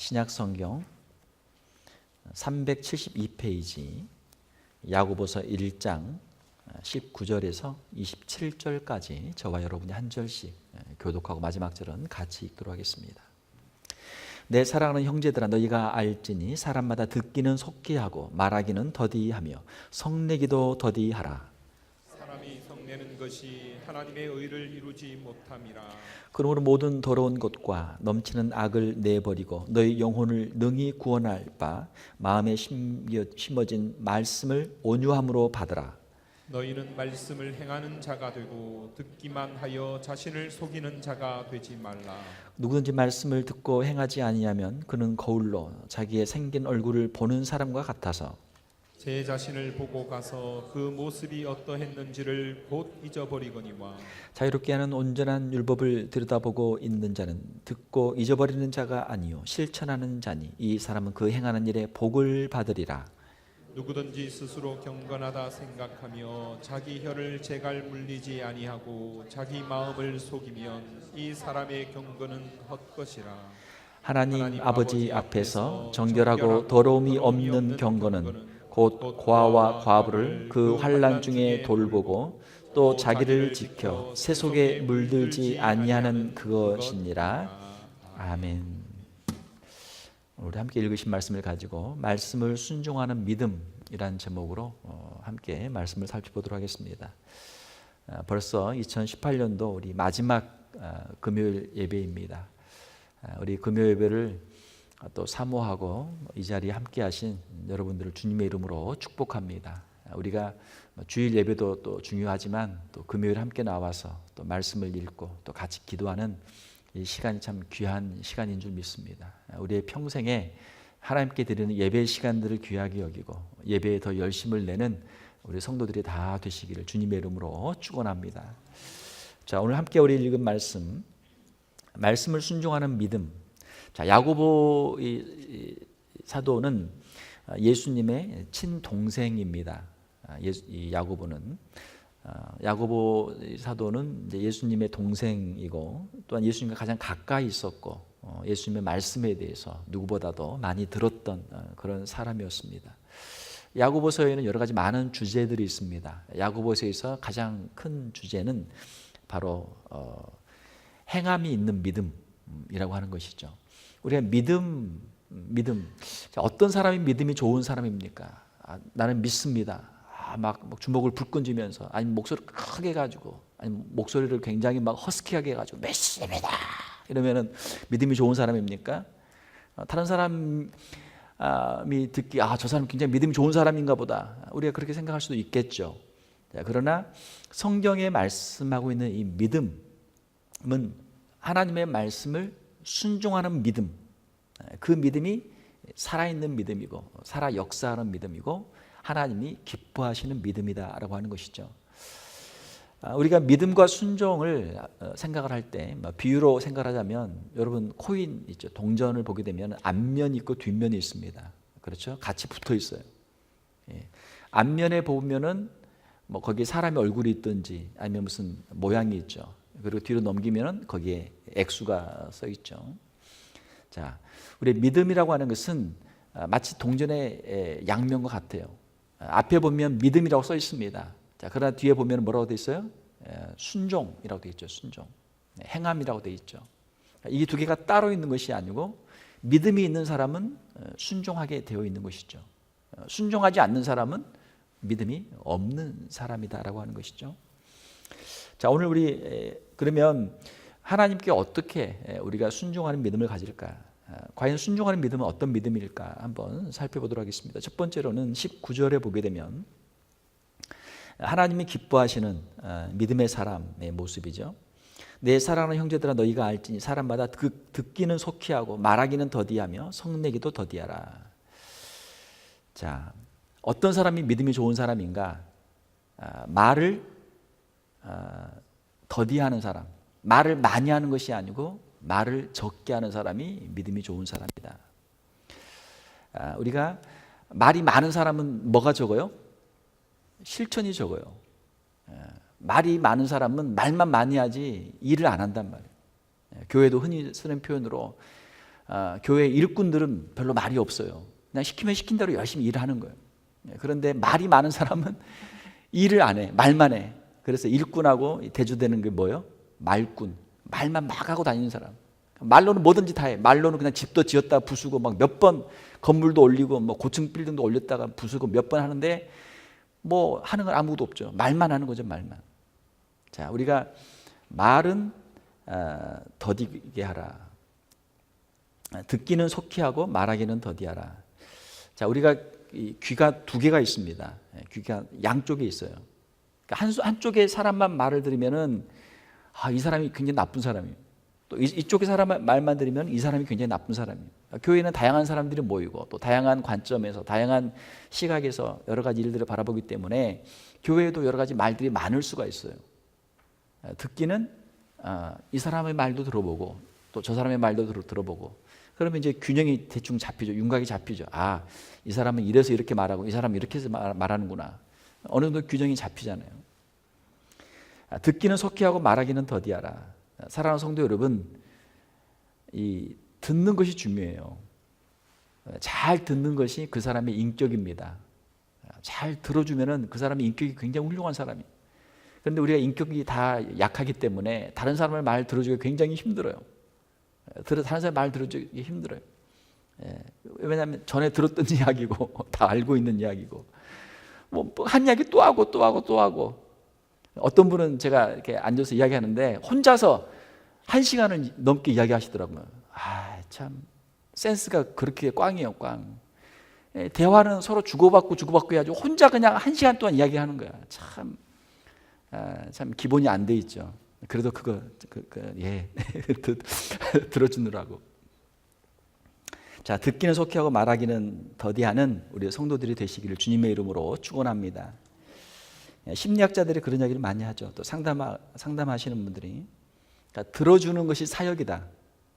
신약 성경 372페이지 야고보서 1장 19절에서 27절까지 저와 여러분이 한 절씩 교독하고 마지막 절은 같이 읽도록 하겠습니다. 내 사랑하는 형제들아 너희가 알지니 사람마다 듣기는 속히 하고 말하기는 더디하며 성내기도 더디하라. 성내는 것이 하나님의 의를 이루지 못함이라 그러므로 모든 더러운 것과 넘치는 악을 내버리고 너희 영혼을 능히 구원할 바 마음에 심어진 말씀을 온유함으로 받으라. 너희는 말씀을 행하는 자가 되고 듣기만 하여 자신을 속이는 자가 되지 말라 누구든지 말씀을 듣고 행하지 아니하면 그는 거울로 자기의 생긴 얼굴을 보는 사람과 같아서 제 자신을 보고 가서 그 모습이 어떠했는지를 곧 잊어버리거니와 자유롭게 하는 온전한 율법을 들여다보고 있는 자는 듣고 잊어버리는 자가 아니요 실천하는 자니 이 사람은 그 행하는 일에 복을 받으리라. 누구든지 스스로 경건하다 생각하며 자기 혀를 제갈 물리지 아니하고 자기 마음을 속이면 이 사람의 경건은 헛것이라 하나님 아버지 앞에서 정결하고 더러움이 없는 경건은 곧 고아와 과부를 그 환란 중에 돌보고 또 자기를 지켜 세속에 물들지 아니하는 그것이니라. 아멘. 우리 함께 읽으신 말씀을 가지고 말씀을 순종하는 믿음이란 제목으로 어, 함께 말씀을 살펴보도록 하겠습니다. 아, 벌써 2018년도 우리 마지막 아, 금요일 예배입니다. 아, 우리 금요 예배를 또 사모하고 이 자리에 함께 하신 여러분들을 주님의 이름으로 축복합니다. 우리가 뭐 주일 예배도 또 중요하지만 또 금요일 함께 나와서 또 말씀을 읽고 또 같이 기도하는 이 시간이 참 귀한 시간인 줄 믿습니다. 우리의 평생에 하나님께 드리는 예배 시간들을 귀하게 여기고 예배에 더 열심을 내는 우리 성도들이 다 되시기를 주님의 이름으로 축원합니다. 자, 오늘 함께 우리 읽은 말씀 말씀을 순종하는 믿음. 자, 야고보 이, 이 사도는 예수님의 친동생입니다. 예수, 이 야고보는 아, 야고보 사도는 예수님의 동생이고 또한 예수님과 가장 가까이 있었고 어, 예수님의 말씀에 대해서 누구보다도 많이 들었던 어, 그런 사람이었습니다. 야고보서에는 여러 가지 많은 주제들이 있습니다. 야고보서에서 가장 큰 주제는 바로 어, 행함이 있는 믿음이라고 하는 것이죠. 우리가 믿음, 믿음 어떤 사람이 믿음이 좋은 사람입니까? 아, 나는 믿습니다. 아, 막, 막 주먹을 불끈 쥐면서 아니면 목소리를 크게 가지고 아니면 목소리를 굉장히 막 허스키하게 가지고 믿습니다 이러면은 믿음이 좋은 사람입니까? 어, 다른 사람이 듣기 아 저 사람 굉장히 믿음이 좋은 사람인가 보다 우리가 그렇게 생각할 수도 있겠죠. 자, 그러나 성경에 말씀하고 있는 이 믿음은 하나님의 말씀을 순종하는 믿음 그 믿음이 살아있는 믿음이고 살아 역사하는 믿음이고 하나님이 기뻐하시는 믿음이다라고 하는 것이죠. 아, 우리가 믿음과 순종을 어, 생각을 할 때 비유로 생각하자면 여러분 코인 있죠. 동전을 보게 되면 앞면이 있고 뒷면이 있습니다. 그렇죠? 같이 붙어 있어요. 예. 앞면에 보면은 뭐 거기에 사람의 얼굴이 있든지 아니면 무슨 모양이 있죠. 그리고 뒤로 넘기면은 거기에 액수가 써 있죠. 자, 우리 믿음이라고 하는 것은 아, 마치 동전의 양면과 같아요. 앞에 보면 믿음이라고 써 있습니다. 자, 그러나 뒤에 보면 뭐라고 돼 있어요? 순종이라고 돼 있죠. 순종. 네, 행함이라고 돼 있죠. 이두 개가 따로 있는 것이 아니고 믿음이 있는 사람은 어, 순종하게 되어 있는 것이죠. 어, 순종하지 않는 사람은 믿음이 없는 사람이다라고 하는 것이죠. 자, 오늘 우리 그러면 하나님께 어떻게 우리가 순종하는 믿음을 가질까? 과연 순종하는 믿음은 어떤 믿음일까 한번 살펴보도록 하겠습니다. 첫 번째로는 19절에 보게 되면 하나님이 기뻐하시는 믿음의 사람의 모습이죠. 내 사랑하는 형제들아 너희가 알지니 사람마다 그 듣기는 속히 하고 말하기는 더디하며 성내기도 더디하라. 자, 어떤 사람이 믿음이 좋은 사람인가? 말을 더디하는 사람, 말을 많이 하는 것이 아니고 말을 적게 하는 사람이 믿음이 좋은 사람이다. 아, 우리가 말이 많은 사람은 뭐가 적어요? 실천이 적어요. 아, 말이 많은 사람은 말만 많이 하지 일을 안 한단 말이에요. 아, 교회도 흔히 쓰는 표현으로 아, 교회 일꾼들은 별로 말이 없어요. 그냥 시키면 시킨 대로 열심히 일을 하는 거예요. 예, 그런데 말이 많은 사람은 일을 안 해, 말만 해. 그래서 일꾼하고 대조되는 게 뭐예요? 말꾼. 말만 막 하고 다니는 사람. 말로는 뭐든지 다 해. 말로는 그냥 집도 지었다 부수고 막 몇 번 건물도 올리고 뭐 고층 빌딩도 올렸다가 부수고 몇 번 하는데 뭐 하는 건 아무것도 없죠. 말만 하는 거죠, 말만. 자, 우리가 말은 아, 더디게 하라. 아, 듣기는 속히 하고 말하기는 더디하라. 자, 우리가 이 귀가 두 개가 있습니다. 예, 귀가 양쪽에 있어요. 그러니까 한 한쪽에 사람만 말을 들으면은 아, 이 사람이 굉장히 나쁜 사람이에요. 또 이, 이쪽에 사람 말만 들으면 이 사람이 굉장히 나쁜 사람이에요. 그러니까 교회는 다양한 사람들이 모이고 또 다양한 관점에서 다양한 시각에서 여러 가지 일들을 바라보기 때문에 교회에도 여러 가지 말들이 많을 수가 있어요. 아, 듣기는 아, 이 사람의 말도 들어보고 또 저 사람의 말도 들어, 들어보고 그러면 이제 균형이 대충 잡히죠. 윤곽이 잡히죠. 아, 이 사람은 이래서 이렇게 말하고 이 사람은 이렇게 해서 말, 말하는구나. 어느 정도 균형이 잡히잖아요. 아, 듣기는 속히 하고 말하기는 더디하라. 아, 사랑하는 성도 여러분, 이 듣는 것이 중요해요. 아, 잘 듣는 것이 그 사람의 인격입니다. 아, 잘 들어주면은 그 사람의 인격이 굉장히 훌륭한 사람이. 그런데 우리가 인격이 다 약하기 때문에 다른 사람의 말 들어주기 굉장히 힘들어요. 아, 들어 다른 사람 말 들어주기 힘들어요. 예, 왜냐하면 전에 들었던 이야기고 다 알고 있는 이야기고 뭐한 이야기 또 하고 또 하고 또 하고 어떤 분은 제가 이렇게 앉아서 이야기하는데 혼자서 한 시간을 넘게 이야기하시더라고요. 아, 참 센스가 그렇게 꽝이에요, 꽝. 예, 대화는 서로 주고받고 주고받고 해야지 혼자 그냥 한 시간 동안 이야기하는 거야. 참, 아, 참 기본이 안 돼 있죠. 그래도 그거 그, 그, 예 들어주느라고. 자 듣기는 속히 하고 말하기는 더디하는 우리 성도들이 되시기를 주님의 이름으로 축원합니다. 예, 심리학자들이 그런 이야기를 많이 하죠. 또 상담 상담하시는 분들이 그러니까 들어주는 것이 사역이다.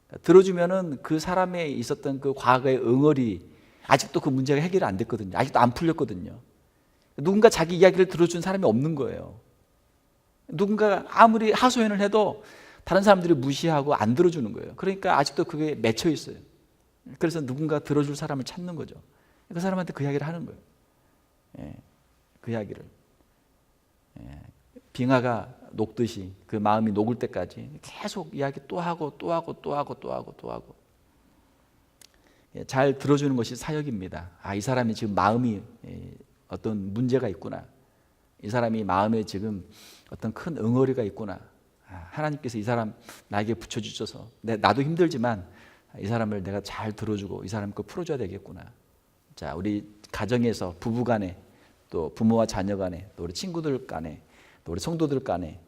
그러니까 들어주면은 그 사람에 있었던 그 과거의 응어리 아직도 그 문제가 해결이 안 됐거든요. 아직도 안 풀렸거든요. 누군가 자기 이야기를 들어준 사람이 없는 거예요. 누군가 아무리 하소연을 해도 다른 사람들이 무시하고 안 들어주는 거예요. 그러니까 아직도 그게 맺혀 있어요. 그래서 누군가 들어줄 사람을 찾는 거죠. 그 사람한테 그 이야기를 하는 거예요. 예, 그 이야기를. 예, 빙하가 녹듯이 그 마음이 녹을 때까지 계속 이야기 또 하고 또 하고 또 하고 또 하고 또 하고 예, 잘 들어주는 것이 사역입니다. 아, 이 사람이 지금 마음이 예, 어떤 문제가 있구나. 이 사람이 마음에 지금 어떤 큰 응어리가 있구나. 아, 하나님께서 이 사람 나에게 붙여주셔서 내, 나도 힘들지만 이 사람을 내가 잘 들어주고 이 사람 거 풀어줘야 되겠구나. 자, 우리 가정에서 부부 간에 또 부모와 자녀 간에 또 우리 친구들 간에 또 우리 성도들 간에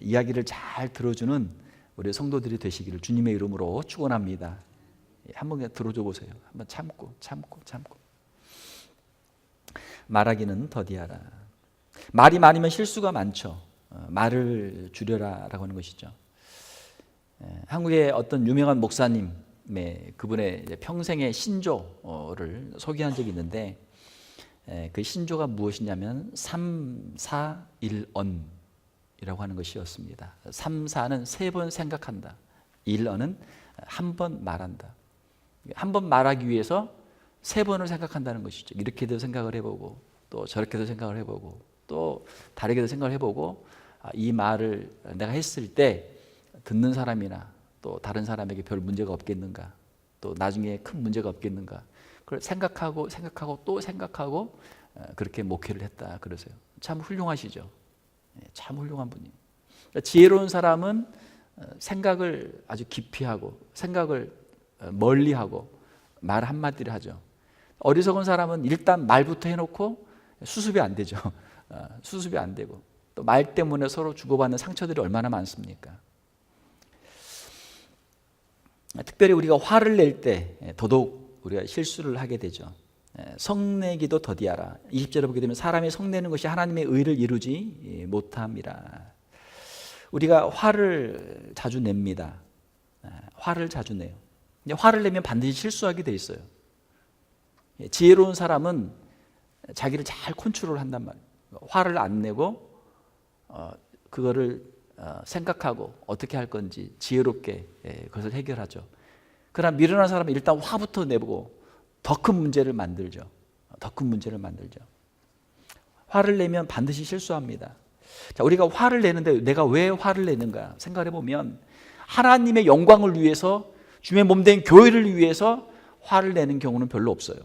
이야기를 잘 들어주는 우리 성도들이 되시기를 주님의 이름으로 축원합니다. 예, 한번 들어줘 보세요. 한번 참고 참고 참고 말하기는 더디하라. 말이 많으면 실수가 많죠. 어, 말을 줄여라라고 하는 것이죠. 예, 한국의 어떤 유명한 목사님 의 그분의 평생의 신조를 소개한 적이 있는데 예, 그 신조가 무엇이냐면 3, 4, 1언이라고 하는 것이었습니다. 3, 4는 세 번 생각한다. 1언은 한 번 말한다. 한 번 말하기 위해서 세 번을 생각한다는 것이죠. 이렇게도 생각을 해보고 또 저렇게도 생각을 해보고 또 다르게도 생각을 해보고 아, 이 말을 내가 했을 때 듣는 사람이나 또 다른 사람에게 별 문제가 없겠는가 또 나중에 큰 문제가 없겠는가 그걸 생각하고 생각하고 또 생각하고 어, 그렇게 목회를 했다 그러세요. 참 훌륭하시죠. 예, 참 훌륭한 분이. 그러니까 지혜로운 사람은 어, 생각을 아주 깊이 하고 생각을 어, 멀리 하고 말 한마디를 하죠. 어리석은 사람은 일단 말부터 해놓고 수습이 안 되죠. 수습이 안 되고 또 말 때문에 서로 주고받는 상처들이 얼마나 많습니까? 특별히 우리가 화를 낼 때 더더욱 우리가 실수를 하게 되죠. 성내기도 더디하라. 20절에 보게 되면 사람이 성내는 것이 하나님의 의를 이루지 못함이라. 우리가 화를 자주 냅니다. 화를 자주 내요. 화를 내면 반드시 실수하게 돼 있어요. 지혜로운 사람은 자기를 잘 컨트롤 한단 말이에요. 화를 안 내고 어, 그거를 어, 생각하고 어떻게 할 건지 지혜롭게 예, 그것을 해결하죠. 그러나 미련한 사람은 일단 화부터 내보고 더 큰 문제를 만들죠. 더 큰 문제를 만들죠. 화를 내면 반드시 실수합니다. 자, 우리가 화를 내는데 내가 왜 화를 내는가 생각해 보면 하나님의 영광을 위해서 주의 몸된 교회를 위해서 화를 내는 경우는 별로 없어요.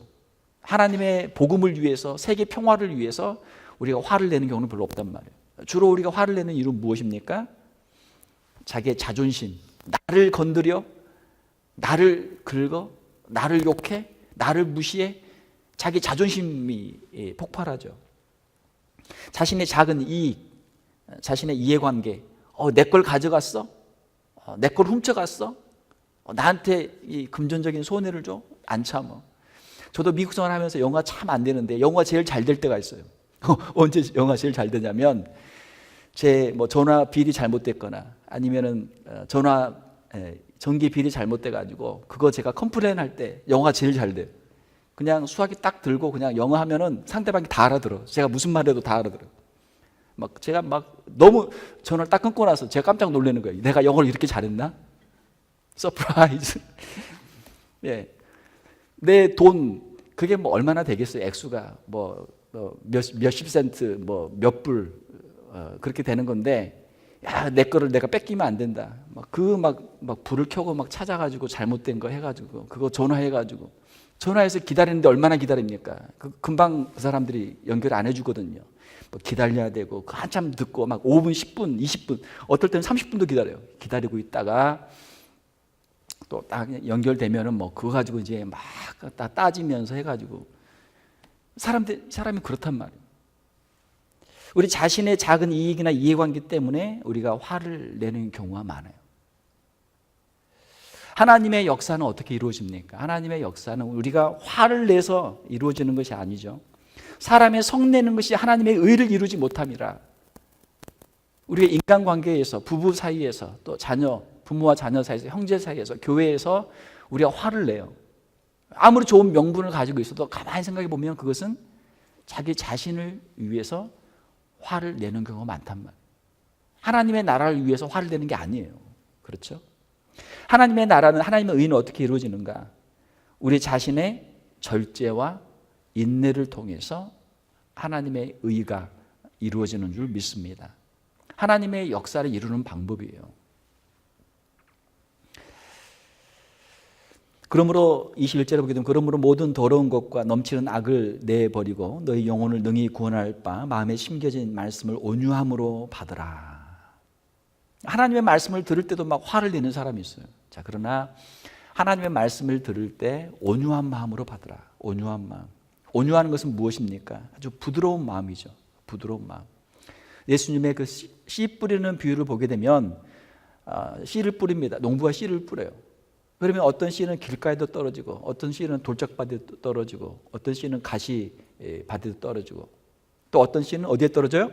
하나님의 복음을 위해서 세계 평화를 위해서 우리가 화를 내는 경우는 별로 없단 말이에요. 주로 우리가 화를 내는 이유는 무엇입니까? 자기의 자존심, 나를 건드려, 나를 긁어, 나를 욕해, 나를 무시해, 자기 자존심이 예, 폭발하죠. 자신의 작은 이익, 자신의 이해관계, 어, 내 걸 가져갔어? 어, 내 걸 훔쳐갔어? 어, 나한테 이 금전적인 손해를 줘? 안 참어. 저도 미국 생활하면서 영화 참 안 되는데 영화 제일 잘 될 때가 있어요. 언제 영화 제일 잘 되냐면 제 뭐 전화 비리 잘못됐거나 아니면은 어, 전화 에, 전기 비리 잘못돼 가지고 그거 제가 컴플레인 할 때 영화 제일 잘 돼요. 그냥 수화기 딱 들고 그냥 영어 하면은 상대방이 다 알아들어. 제가 무슨 말해도 다 알아들어. 막 제가 막 너무 전화를 딱 끊고 나서 제가 깜짝 놀라는 거예요. 내가 영어를 이렇게 잘했나? 서프라이즈. 예. 내 돈 그게 뭐 얼마나 되겠어요? 액수가 뭐, 뭐 몇 몇십 센트 뭐 몇 불 어, 그렇게 되는 건데 야, 내 거를 내가 뺏기면 안 된다. 막 그 막 막 불을 켜고 막 찾아가지고 잘못된 거 해가지고 그거 전화해가지고 전화해서 기다리는데 얼마나 기다립니까? 그 금방 그 사람들이 연결 안 해주거든요. 뭐 기다려야 되고 그 한참 듣고 막 5분, 10분, 20분, 어떨 때는 30분도 기다려요. 기다리고 있다가 또 딱 연결되면은 뭐 그거 가지고 이제 막 따- 따지면서 해가지고 사람들 사람이 그렇단 말이에요. 우리 자신의 작은 이익이나 이해관계 때문에 우리가 화를 내는 경우가 많아요. 하나님의 역사는 어떻게 이루어집니까? 하나님의 역사는 우리가 화를 내서 이루어지는 것이 아니죠. 사람의 성내는 것이 하나님의 의를 이루지 못함이라. 우리가 인간관계에서 부부 사이에서 또 자녀 부모와 자녀 사이에서 형제 사이에서 교회에서 우리가 화를 내요. 아무리 좋은 명분을 가지고 있어도 가만히 생각해 보면 그것은 자기 자신을 위해서 화를 내는 경우가 많단 말이에요. 하나님의 나라를 위해서 화를 내는 게 아니에요. 그렇죠? 하나님의 나라는 하나님의 의는 어떻게 이루어지는가? 우리 자신의 절제와 인내를 통해서 하나님의 의가 이루어지는 줄 믿습니다. 하나님의 역사를 이루는 방법이에요. 그러므로 21절에 보게 되면 그러므로 모든 더러운 것과 넘치는 악을 내버리고 너희 영혼을 능히 구원할 바 마음에 심겨진 말씀을 온유함으로 받으라. 하나님의 말씀을 들을 때도 막 화를 내는 사람이 있어요. 자, 그러나 하나님의 말씀을 들을 때 온유한 마음으로 받으라. 온유한 마음. 온유하는 것은 무엇입니까? 아주 부드러운 마음이죠. 부드러운 마음. 예수님의 그 씨, 씨 뿌리는 비유를 보게 되면 아, 씨를 뿌립니다. 농부가 씨를 뿌려요. 그러면 어떤 씨는 길가에도 떨어지고 어떤 씨는 돌짝밭에도 떨어지고 어떤 씨는 가시 예, 떨어지고 또 어떤 씨는 어디에 떨어져요?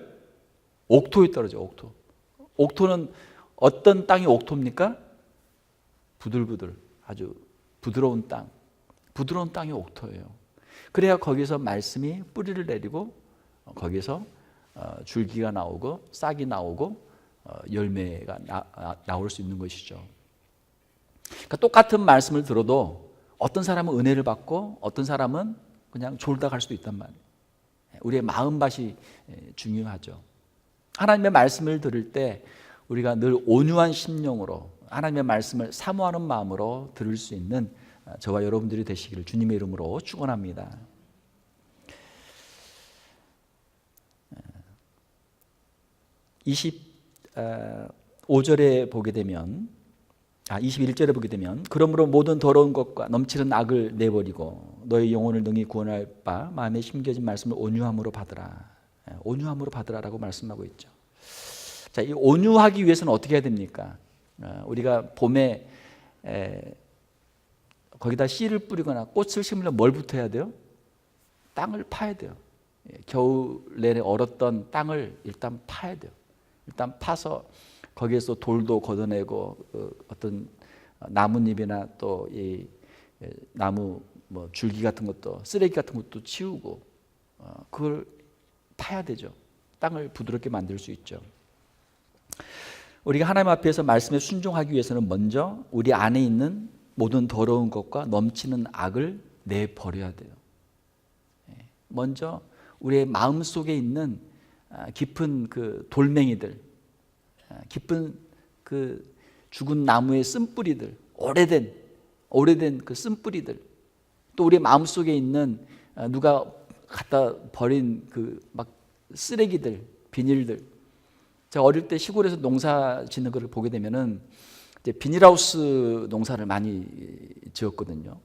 옥토에 떨어져요. 옥토. 옥토는 어떤 땅이 옥토입니까? 부들부들 아주 부드러운 땅. 부드러운 땅이 옥토예요. 그래야 거기서 말씀이 뿌리를 내리고 어, 거기서 어, 줄기가 나오고 싹이 나오고 어, 열매가 나, 나, 나올 수 있는 것이죠. 그러니까 똑같은 말씀을 들어도 어떤 사람은 은혜를 받고 어떤 사람은 그냥 졸다 갈 수도 있단 말이에요. 우리의 마음밭이 예, 중요하죠. 하나님의 말씀을 들을 때 우리가 늘 온유한 심령으로 하나님의 말씀을 사모하는 마음으로 들을 수 있는 아, 저와 여러분들이 되시기를 주님의 이름으로 축원합니다. 25절에 보게 되면 아 21절에 보게 되면 그러므로 모든 더러운 것과 넘치는 악을 내버리고 너희 영혼을 능히 구원할 바 마음에 심겨진 말씀을 온유함으로 받으라. 예, 온유함으로 받으라라고 말씀하고 있죠. 자, 이 온유하기 위해서는 어떻게 해야 됩니까? 어, 우리가 봄에 에, 거기다 씨를 뿌리거나 꽃을 심으려면 뭘부터 해야 돼요? 땅을 파야 돼요. 예, 겨울 내내 얼었던 땅을 일단 파야 돼요. 일단 파서 거기에서 돌도 걷어내고 어, 어떤 나뭇잎이나 또 이 나무 뭐 줄기 같은 것도 쓰레기 같은 것도 치우고 어, 그걸 파야 되죠. 땅을 부드럽게 만들 수 있죠. 우리가 하나님 앞에서 말씀에 순종하기 위해서는 먼저 우리 안에 있는 모든 더러운 것과 넘치는 악을 내버려야 돼요. 예. 먼저 우리의 마음 속에 있는 아, 깊은 그 돌멩이들, 아, 깊은 그 죽은 나무의 쓴뿌리들, 오래된 오래된 그 쓴뿌리들, 또 우리 마음 속에 있는 아, 누가 갖다 버린 그 막 쓰레기들, 비닐들. 제가 어릴 때 시골에서 농사 짓는 것을 보게 되면은 이제 비닐하우스 농사를 많이 지었거든요.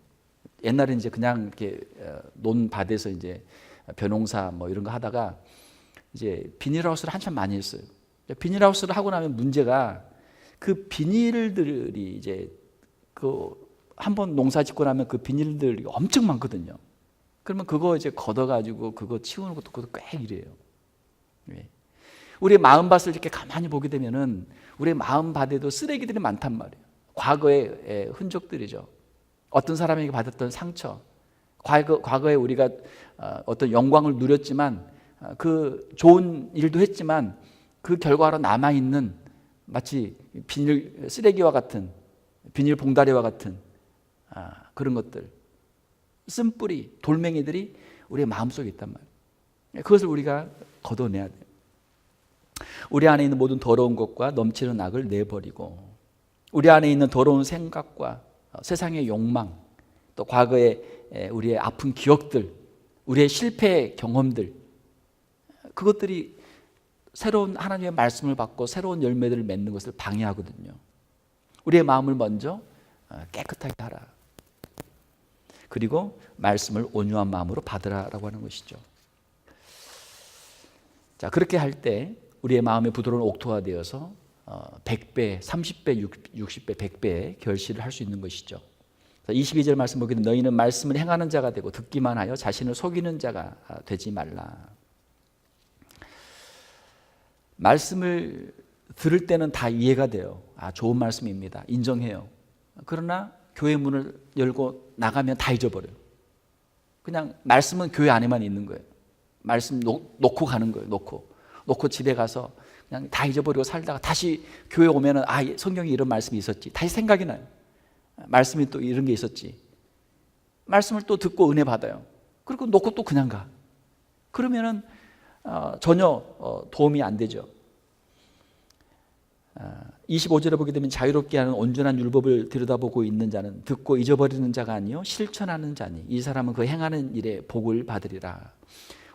옛날에 이제 그냥 이렇게 어, 논밭에서 이제 벼농사 뭐 이런 거 하다가 이제 비닐하우스를 한참 많이 했어요. 비닐하우스를 하고 나면 문제가 그 비닐들이 이제 그 한 번 농사 짓고 나면 그 비닐들이 엄청 많거든요. 그러면 그거 이제 걷어가지고 그거 치우는 것도 그것도 꽤 일이에요. 예. 우리의 마음밭을 이렇게 가만히 보게 되면은 우리의 마음밭에도 쓰레기들이 많단 말이에요. 과거의 예, 흔적들이죠. 어떤 사람에게 받았던 상처, 과거, 과거에 우리가 어, 어떤 영광을 누렸지만 어, 그 좋은 일도 했지만 그 결과로 남아 있는 마치 비닐 쓰레기와 같은 비닐 봉다리와 같은 아, 그런 것들 쓴뿌리 돌멩이들이 우리의 마음속에 있단 말이에요. 그것을 우리가 걷어내야 돼요. 우리 안에 있는 모든 더러운 것과 넘치는 악을 내버리고 우리 안에 있는 더러운 생각과 어, 세상의 욕망 또 과거의 에, 우리의 아픈 기억들 우리의 실패 경험들 그것들이 새로운 하나님의 말씀을 받고 새로운 열매들을 맺는 것을 방해하거든요. 우리의 마음을 먼저 어, 깨끗하게 하라. 그리고 말씀을 온유한 마음으로 받으라라고 하는 것이죠. 자, 그렇게 할 때 우리의 마음의 부드러운 옥토가 되어서 어, 100배, 30배, 60배, 100배의 결실을 할 수 있는 것이죠. 22절 말씀 보기는 너희는 말씀을 행하는 자가 되고 듣기만 하여 자신을 속이는 자가 되지 말라. 말씀을 들을 때는 다 이해가 돼요. 아, 좋은 말씀입니다. 인정해요. 그러나 교회 문을 열고 나가면 다 잊어버려요. 그냥 말씀은 교회 안에만 있는 거예요. 말씀 놓, 놓고 가는 거예요. 놓고. 놓고 집에 가서 그냥 다 잊어버리고 살다가 다시 교회 오면은 아, 성경에 이런 말씀이 있었지. 다시 생각이 나요. 말씀이 또 이런 게 있었지. 말씀을 또 듣고 은혜 받아요. 그리고 놓고 또 그냥 가. 그러면은 어, 전혀 어, 도움이 안 되죠. 아, 25절에 보게 되면 자유롭게 하는 온전한 율법을 들여다보고 있는 자는 듣고 잊어버리는 자가 아니요 실천하는 자니 이 사람은 그 행하는 일에 복을 받으리라.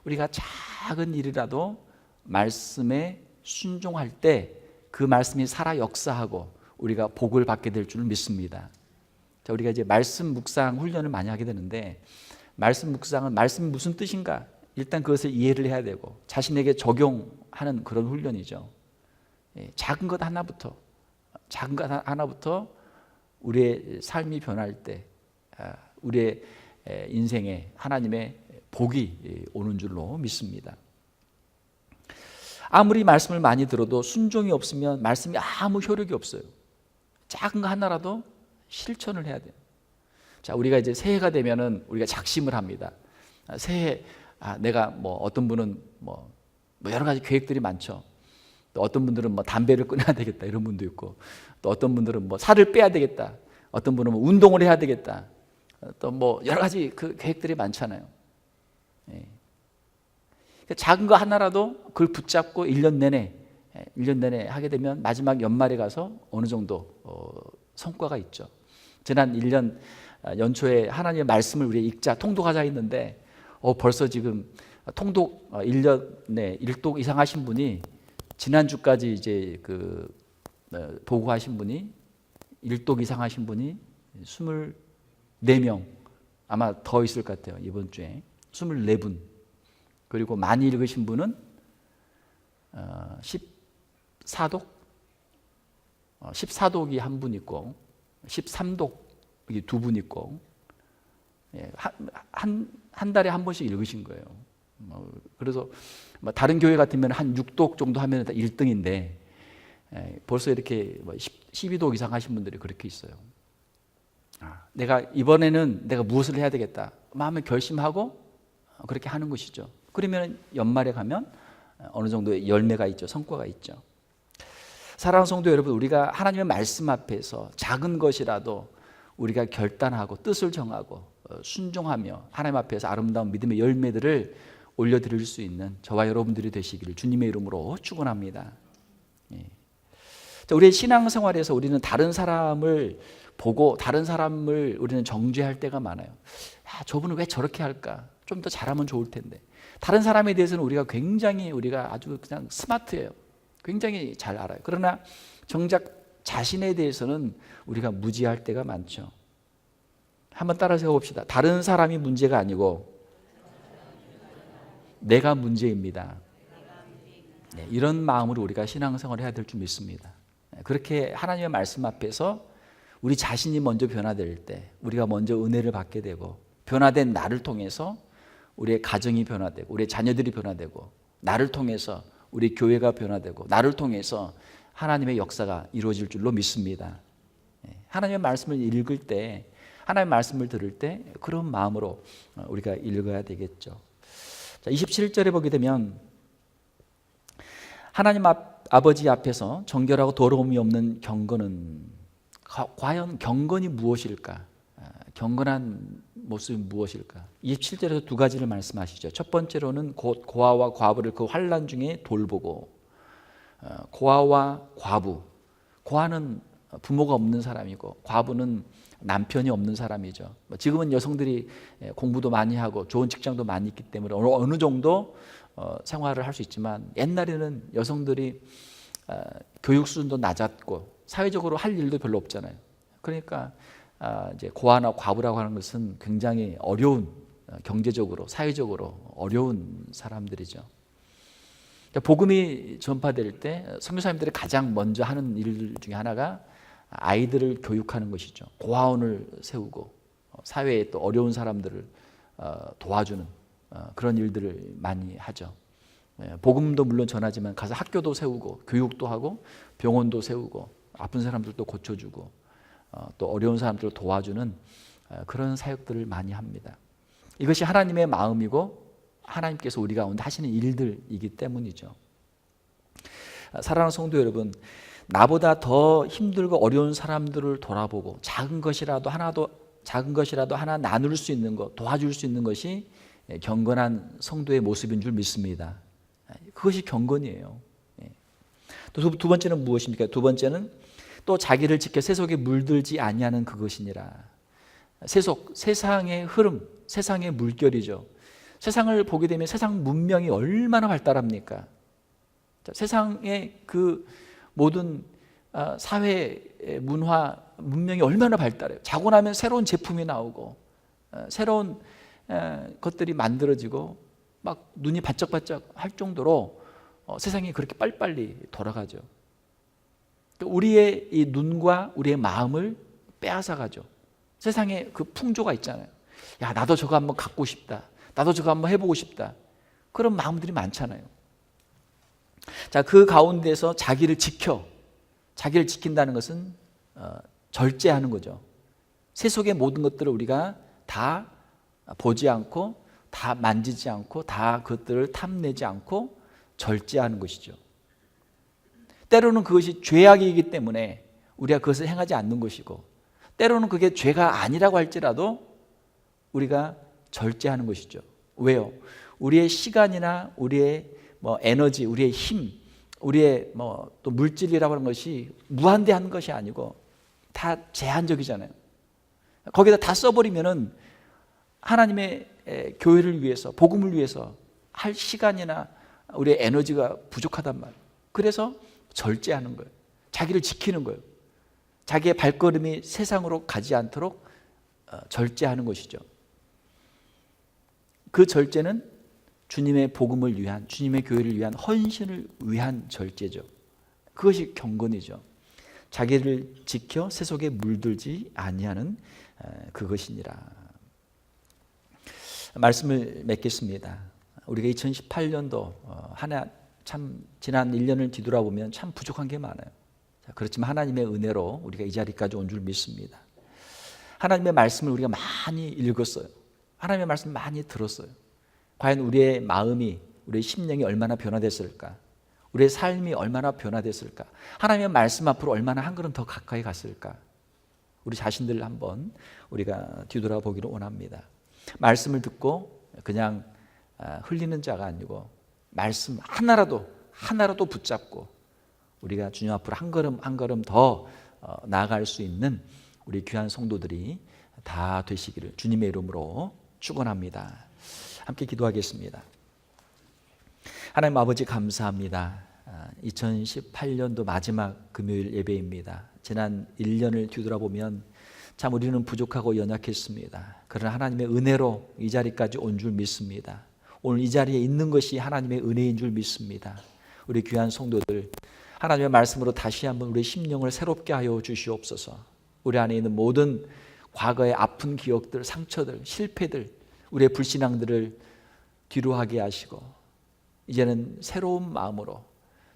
우리가 작은 일이라도 말씀에 순종할 때 그 말씀이 살아 역사하고 우리가 복을 받게 될 줄 믿습니다. 자, 우리가 이제 말씀 묵상 훈련을 많이 하게 되는데 말씀 묵상은 말씀이 무슨 뜻인가? 일단 그것을 이해를 해야 되고 자신에게 적용하는 그런 훈련이죠. 예, 작은 것 하나부터 작은 것 하나부터 우리의 삶이 변할 때 아, 우리의 인생에 하나님의 복이 예, 오는 줄로 믿습니다. 아무리 말씀을 많이 들어도 순종이 없으면 말씀이 아무 효력이 없어요. 작은 거 하나라도 실천을 해야 돼요. 자, 우리가 이제 새해가 되면은 우리가 작심을 합니다. 아, 새해 아, 내가 뭐 어떤 분은 뭐, 뭐 여러 가지 계획들이 많죠. 또 어떤 분들은 뭐 담배를 끊어야 되겠다 이런 분도 있고 또 어떤 분들은 뭐 살을 빼야 되겠다. 어떤 분은 뭐 운동을 해야 되겠다. 또 뭐 여러 가지 그 계획들이 많잖아요. 예. 작은 거 하나라도 그걸 붙잡고 1년 내내 1년 내내 하게 되면 마지막 연말에 가서 어느 정도 어, 성과가 있죠. 지난 1년 연초에 하나님의 말씀을 우리 읽자 통독하자 했는데 어, 벌써 지금 통독 1년에 1독 이상 하신 분이 지난주까지 이제 그 어, 보고하신 분이 1독 이상 하신 분이 24명 아마 더 있을 것 같아요. 이번 주에 24분 그리고 많이 읽으신 분은 14독 14독이 한 분 있고 13독이 두 분 있고 예, 한, 한 달에 한 번씩 읽으신 거예요. 뭐, 그래서 뭐 다른 교회 같으면 한 6독 정도 하면 1등인데 예, 벌써 이렇게 뭐 10, 12독 이상 하신 분들이 그렇게 있어요. 아, 내가 이번에는 내가 무엇을 해야 되겠다. 마음에 결심하고 그렇게 하는 것이죠. 그러면 연말에 가면 어느 정도의 열매가 있죠. 성과가 있죠. 사랑하는 성도 여러분, 우리가 하나님의 말씀 앞에서 작은 것이라도 우리가 결단하고 뜻을 정하고 어, 순종하며 하나님 앞에서 아름다운 믿음의 열매들을 올려드릴 수 있는 저와 여러분들이 되시기를 주님의 이름으로 축원합니다. 예. 자, 우리의 신앙생활에서 우리는 다른 사람을 보고 다른 사람을 우리는 정죄할 때가 많아요. 야, 저분은 왜 저렇게 할까? 좀 더 잘하면 좋을 텐데. 다른 사람에 대해서는 우리가 굉장히 우리가 아주 그냥 스마트해요. 굉장히 잘 알아요. 그러나 정작 자신에 대해서는 우리가 무지할 때가 많죠. 한번 따라 세워봅시다. 다른 사람이 문제가 아니고 내가 문제입니다. 네, 이런 마음으로 우리가 신앙생활을 해야 될 줄 믿습니다. 네, 그렇게 하나님의 말씀 앞에서 우리 자신이 먼저 변화될 때 우리가 먼저 은혜를 받게 되고 변화된 나를 통해서 우리의 가정이 변화되고 우리의 자녀들이 변화되고 나를 통해서 우리 교회가 변화되고 나를 통해서 하나님의 역사가 이루어질 줄로 믿습니다. 예, 하나님의 말씀을 읽을 때 하나님의 말씀을 들을 때 그런 마음으로 어, 우리가 읽어야 되겠죠. 자, 27절에 보게 되면 하나님 앞, 아버지 앞에서 정결하고 더러움이 없는 경건은 과- 과연 경건이 무엇일까? 아, 경건한 모습이 무엇일까? 27절에서 두 가지를 말씀하시죠. 첫 번째로는 곧 고아와 과부를 그 환란 중에 돌보고 어, 고아와 과부. 고아는 부모가 없는 사람이고 과부는 남편이 없는 사람이죠. 뭐 지금은 여성들이 예, 공부도 많이 하고 좋은 직장도 많이 있기 때문에 어느, 정도 어, 생활을 할 수 있지만 옛날에는 여성들이 어, 교육 수준도 낮았고 사회적으로 할 일도 별로 없잖아요. 그러니까 아, 이제 고아나 과부라고 하는 것은 굉장히 어려운 어, 경제적으로 사회적으로 어려운 사람들이죠. 그러니까 복음이 전파될 때 선교사님들이 가장 먼저 하는 일 중에 하나가 아이들을 교육하는 것이죠. 고아원을 세우고 어, 사회에 또 어려운 사람들을 어, 도와주는 어, 그런 일들을 많이 하죠. 예, 복음도 물론 전하지만 가서 학교도 세우고 교육도 하고 병원도 세우고 아픈 사람들도 고쳐주고 어, 또 어려운 사람들을 도와주는 어, 그런 사역들을 많이 합니다. 이것이 하나님의 마음이고 하나님께서 우리 가운데 하시는 일들이기 때문이죠. 아, 사랑하는 성도 여러분, 나보다 더 힘들고 어려운 사람들을 돌아보고 작은 것이라도 하나도 작은 것이라도 하나 나눌 수 있는 것, 도와줄 수 있는 것이 예, 경건한 성도의 모습인 줄 믿습니다. 아, 그것이 경건이에요. 예. 또두 번째는 무엇입니까? 두 번째는 또 자기를 지켜 세속에 물들지 아니하는 그것이니라. 세속, 세상의 흐름, 세상의 물결이죠. 세상을 보게 되면 세상 문명이 얼마나 발달합니까? 자, 세상의 그 모든 아, 사회 문화 문명이 얼마나 발달해요. 자고 나면 새로운 제품이 나오고 어, 새로운 에, 것들이 만들어지고 막 눈이 반짝반짝 할 정도로 어, 세상이 그렇게 빨리빨리 돌아가죠. 또 우리의 이 눈과 우리의 마음을 빼앗아 가죠. 세상에 그 풍조가 있잖아요. 야, 나도 저거 한번 갖고 싶다. 나도 저거 한번 해보고 싶다. 그런 마음들이 많잖아요. 자, 그 가운데서 자기를 지켜, 자기를 지킨다는 것은 어, 절제하는 거죠. 세속의 모든 것들을 우리가 다 보지 않고, 다 만지지 않고, 다 그것들을 탐내지 않고 절제하는 것이죠. 때로는 그것이 죄악이기 때문에 우리가 그것을 행하지 않는 것이고, 때로는 그게 죄가 아니라고 할지라도 우리가 절제하는 것이죠. 왜요? 우리의 시간이나 우리의 뭐 에너지, 우리의 힘, 우리의 뭐 또 물질이라고 하는 것이 무한대한 것이 아니고 다 제한적이잖아요. 거기다 다 써버리면은 하나님의 에, 교회를 위해서, 복음을 위해서 할 시간이나 우리의 에너지가 부족하단 말이에요. 그래서 절제하는 거예요. 자기를 지키는 거예요. 자기의 발걸음이 세상으로 가지 않도록 어, 절제하는 것이죠. 그 절제는 주님의 복음을 위한 주님의 교회를 위한 헌신을 위한 절제죠. 그것이 경건이죠. 자기를 지켜 세속에 물들지 아니하는 그것이니라. 말씀을 맺겠습니다. 우리가 2018년도 하나 참 지난 1년을 뒤돌아보면 참 부족한 게 많아요. 그렇지만 하나님의 은혜로 우리가 이 자리까지 온 줄 믿습니다. 하나님의 말씀을 우리가 많이 읽었어요. 하나님의 말씀 많이 들었어요. 과연 우리의 마음이, 우리의 심령이 얼마나 변화됐을까? 우리의 삶이 얼마나 변화됐을까? 하나님의 말씀 앞으로 얼마나 한 걸음 더 가까이 갔을까? 우리 자신들 한번 우리가 뒤돌아보기를 원합니다. 말씀을 듣고 그냥 아, 흘리는 자가 아니고 말씀 하나라도 하나라도 붙잡고 우리가 주님 앞으로 한 걸음 한 걸음 더 어, 나아갈 수 있는 우리 귀한 성도들이 다 되시기를 주님의 이름으로 축원합니다. 함께 기도하겠습니다. 하나님 아버지 감사합니다. 2018년도 마지막 금요일 예배입니다. 지난 1년을 뒤돌아보면 참 우리는 부족하고 연약했습니다. 그러나 하나님의 은혜로 이 자리까지 온 줄 믿습니다. 오늘 이 자리에 있는 것이 하나님의 은혜인 줄 믿습니다. 우리 귀한 성도들 하나님의 말씀으로 다시 한번 우리 심령을 새롭게 하여 주시옵소서. 우리 안에 있는 모든 과거의 아픈 기억들, 상처들, 실패들, 우리의 불신앙들을 뒤로하게 하시고 이제는 새로운 마음으로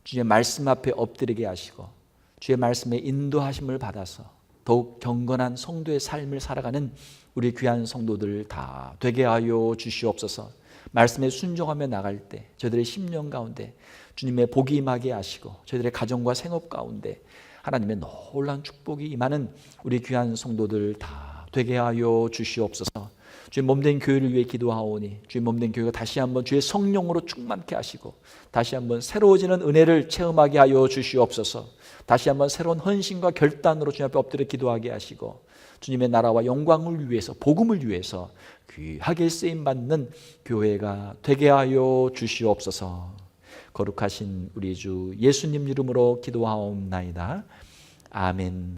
주의 말씀 앞에 엎드리게 하시고 주의 말씀에 인도하심을 받아서 더욱 경건한 성도의 삶을 살아가는 우리 귀한 성도들 다 되게 하여 주시옵소서. 말씀에 순종하며 나갈 때 저들의 심령 가운데 주님의 복이 임하게 하시고 저희들의 가정과 생업 가운데 하나님의 놀라운 축복이 임하는 우리 귀한 성도들 다 되게 하여 주시옵소서. 주의 몸된 교회를 위해 기도하오니 주의 몸된 교회가 다시 한번 주의 성령으로 충만케 하시고 다시 한번 새로워지는 은혜를 체험하게 하여 주시옵소서. 다시 한번 새로운 헌신과 결단으로 주님 앞에 엎드려 기도하게 하시고 주님의 나라와 영광을 위해서 복음을 위해서 귀하게 쓰임 받는 교회가 되게 하여 주시옵소서. 거룩하신 우리 주 예수님 이름으로 기도하옵나이다. 아멘.